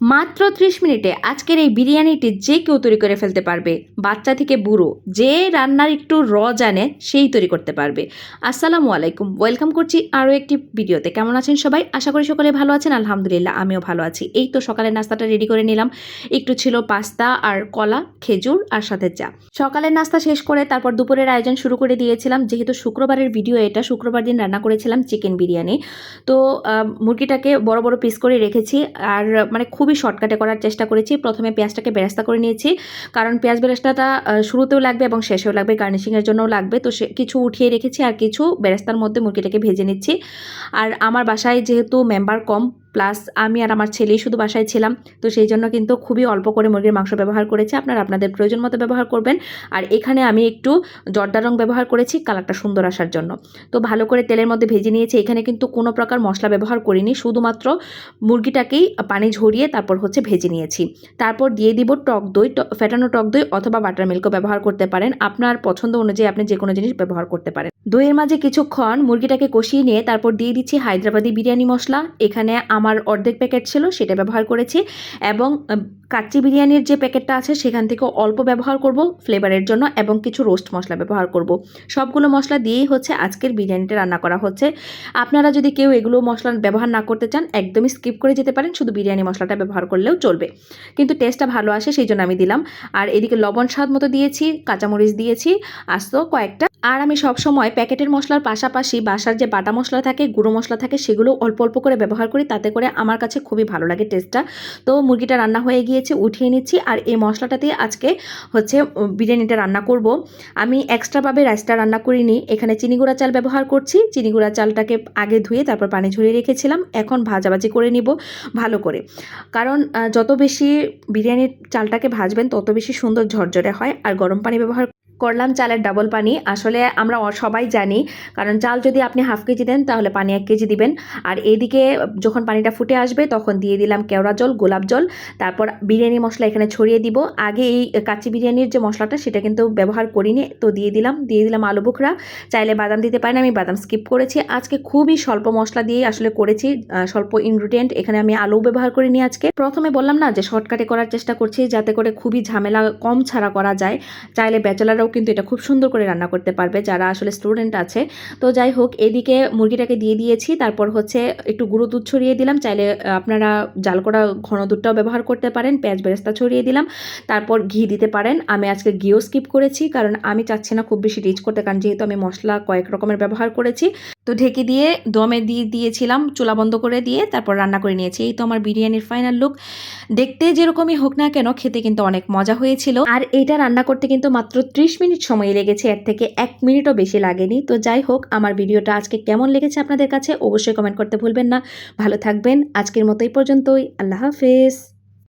মাত্র ত্রিশ মিনিটে আজকের এই বিরিয়ানিটি যে কেউ তৈরি করে ফেলতে পারবে। বাচ্চা থেকে বুড়ো, যে রান্নার একটু র জানে, সেই তৈরি করতে পারবে। আসসালামু আলাইকুম, ওয়েলকাম করছি আরও একটি ভিডিওতে। কেমন আছেন সবাই? আশা করি সকলে ভালো আছেন। আলহামদুলিল্লাহ, আমিও ভালো আছি। এই তো সকালের নাস্তাটা রেডি করে নিলাম। একটু ছিল পাস্তা আর কলা, খেজুর আর সাথে চা। সকালের নাস্তা শেষ করে তারপর দুপুরের আয়োজন শুরু করে দিয়েছিলাম। যেহেতু শুক্রবারের ভিডিও এটা, শুক্রবার দিন রান্না করেছিলাম চিকেন বিরিয়ানি। তো মুরগিটাকে বড় বড় পিস করে রেখেছি। আর মানে খুবই শর্টকাটে করার চেষ্টা করেছি। প্রথমে পেঁয়াজটাকে বেরাস্তা করে নিয়েছি। কারণ পেঁয়াজ বেরাস্তাটা শুরুতেও লাগবে এবং শেষেও লাগবে গার্নিশিংয়ের জন্যও লাগবে। তো সে, কিছু উঠিয়ে রেখেছি আর কিছু বেরাস্তার মধ্যে মুরগিটাকে ভেজে নিচ্ছি। আর আমার বাসায় যেহেতু মেম্বার কম প্লাস আমি আর আমার ছেলেই শুধু বাসায় ছিলাম, তো সেই জন্য কিন্তু খুবই অল্প করে মুরগির মাংস ব্যবহার করেছি। আপনারা আপনাদের প্রয়োজন মতো ব্যবহার করবেন। আর এখানে আমি একটু জর্দা রং ব্যবহার করেছি, কালারটা সুন্দর আসার জন্য। তো ভালো করে তেলের মধ্যে ভেজে নিয়েছি। এখানে কিন্তু কোনো প্রকার মশলা ব্যবহার করিনি, শুধুমাত্র মুরগিটাকেই পানি ঝরিয়ে তারপর হচ্ছে ভেজে নিয়েছি। তারপর দিয়ে দিব টক দই ফেটানো টক দই অথবা বাটার মিল্কও ব্যবহার করতে পারেন। আপনার পছন্দ অনুযায়ী আপনি যে কোনো জিনিস ব্যবহার করতে পারেন। দইয়ের মাঝে কিছুক্ষণ মুরগিটাকে কষিয়ে নিয়ে তারপর দিয়ে দিচ্ছি হায়দ্রাবাদি বিরিয়ানি মশলা। এখানে আমার অর্ধেক প্যাকেট ছিল সেটা ব্যবহার করেছি এবং কাচ্চি বিরিয়ানির যে প্যাকেটটা আছে, সেখান থেকে অল্প ব্যবহার করব ফ্লেভারের জন্য এবং কিছু রোস্ট মশলা ব্যবহার করব। সবগুলো মশলা দিয়েই হচ্ছে আজকের বিরিয়ানিটা রান্না করা হচ্ছে। আপনারা যদি কেউ এগুলো মশলা ব্যবহার না করতে চান, একদমই স্কিপ করে যেতে পারেন, শুধু বিরিয়ানি মশলাটা ব্যবহার করলেও চলবে। কিন্তু টেস্টটা ভালো আসে, সেই জন্য আমি দিলাম। আর এদিকে লবণ স্বাদ মতো দিয়েছি, কাঁচামরিচ দিয়েছি আস্ত কয়েকটা। আর আমি সব সময় প্যাকেটের মশলার পাশাপাশি বাসার যে বাটা মশলা থাকে, গুঁড়ো মশলা থাকে, সেগুলো অল্প অল্প করে ব্যবহার করি, তাতে করে আমার কাছে খুবই ভালো লাগে টেস্টটা তো মুরগিটা রান্না হয়ে গিয়েছে উঠিয়ে নিচ্ছি। আর এই মশলাটা দিয়ে আজকে হচ্ছে বিরিয়ানিটা রান্না করব। আমি এক্সট্রাভাবে রাইসটা রান্না করিনি। এখানে চিনি গুঁড়া চাল ব্যবহার করছি। চিনি গুঁড়া চালটাকে আগে ধুয়ে তারপর পানি ঝরিয়ে রেখেছিলাম। এখন ভাজাভাজি করে নিব ভালো করে। কারণ যত বেশি বিরিয়ানির চালটাকে ভাজবেন, তত বেশি সুন্দর ঝরঝরে হয়। আর গরম পানি ব্যবহার করলাম চালের ডাবল পানি। আসলে আমরা সবাই জানি, কারণ চাল যদি আপনি হাফ কেজি দেন, তাহলে পানি এক কেজি দিবেন। আর এদিকে যখন পানিটা ফুটে আসবে, তখন দিয়ে দিলাম কেওড়া জল, গোলাপ জল। তারপর বিরিয়ানি মশলা এখানে ছড়িয়ে দিব। আগে এই কাচ্চি বিরিয়ানির যে মশলাটা, সেটা কিন্তু ব্যবহার করিনি। তো দিয়ে দিলাম দিয়ে দিলাম আলু বোখরা। চাইলে বাদাম দিতে পারেন, আমি বাদাম স্কিপ করেছি। আজকে খুবই স্বল্প মশলা দিয়ে আসলে করেছি স্বল্প ইনগ্রিডিয়েন্ট এখানে আমি আলু ব্যবহার করিনি আজকে। প্রথমে বললাম না যে শর্টকাটে করার চেষ্টা করছি, যাতে করে খুবই ঝামেলা কম ছাড়া করা যায়। চাইলে ব্যাচেলাররাও কিন্তু এটা খুব সুন্দর করে রান্না করতে পারবে, যারা আসলে স্টুডেন্ট আছে। তো যাই হোক, এদিকে মুরগিটাকে দিয়ে দিয়েছি, তারপর হচ্ছে একটু গুঁড়ো দুধ ছড়িয়ে দিলাম, চাইলে আপনারা জাল করা ঘন দুধটাও ব্যবহার করতে পারেন, পেঁয়াজ বেরেস্তা ছড়িয়ে দিলাম, তারপর ঘি দিতে পারেন। আমি আজকে ঘিও স্কিপ করেছি, কারণ আমি চাচ্ছি না খুব বেশি রিচ করতে, কারণ যেহেতু আমি মশলা কয়েক রকমের ব্যবহার করেছি। তো ঢেকে দিয়ে দমে দিয়ে দিয়েছিলাম, চুলা বন্ধ করে দিয়ে তারপর রান্না করে নিয়েছি। এই তো আমার বিরিয়ানির ফাইনাল লুক দেখতে যেরকমই হোক না কেন, খেতে কিন্তু অনেক মজা হয়েছিল। আর এইটা রান্না করতে কিন্তু মাত্র ত্রিশ মিনিট সময় লেগেছে, এর থেকে এক মিনিটও বেশি লাগেনি। তো যাই হোক, আমার ভিডিওটা আজকে কেমন লেগেছে আপনাদের কাছে অবশ্যই কমেন্ট করতে ভুলবেন না। ভালো থাকবেন, আজকের মতো এই পর্যন্তই। আল্লাহ হাফেজ।